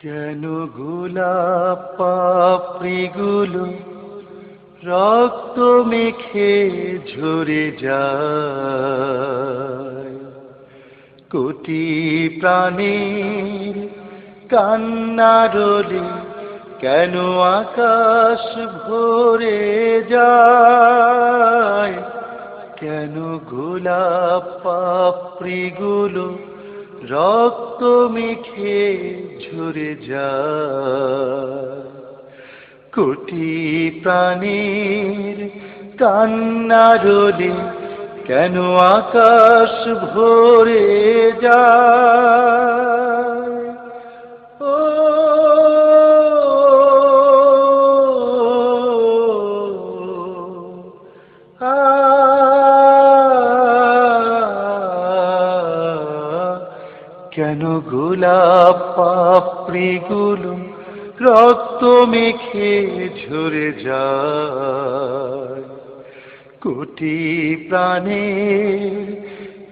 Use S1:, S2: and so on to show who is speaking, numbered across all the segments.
S1: কেন গোলাপ রক্ত মেখে ঝরে যায়? কোটি প্রাণীর কান্নারলে কেন আকাশ ভরে যায়? কেন গোলাপ রক্ত মেখে ঝরে যায়। কোটি প্রাণীর কান্নারলে কেন আকাশ ভরে যায়? ও কেন গোলাপ রক্ত মেখে ঝরে যায়? কোটি প্রাণের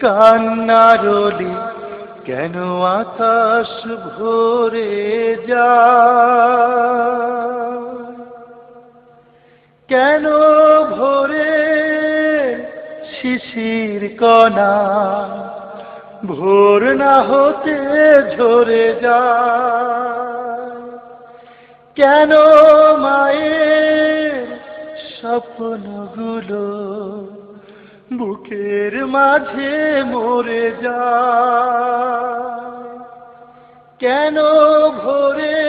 S1: কান্নারলি কেন আকাশ ভরে যায়? কেন ভরে শিশির কণা ভোর না হতে ঝরে যায়। কেন মায়ের স্বপ্নগুলো বুকের মাঝে মরে যায়? কেন ভোরে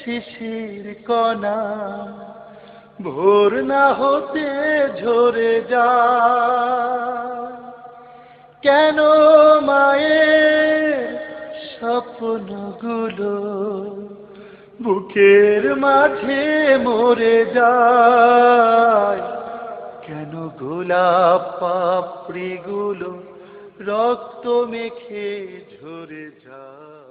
S1: শিশির কণা ভোর না হতে ঝরে যায়? কেন মায়ের স্বপ্নগুলো বুকের মাঝে মরে যায়? কেন গোলাপ পাপড়িগুলো রক্ত মেখে ঝরে যায়?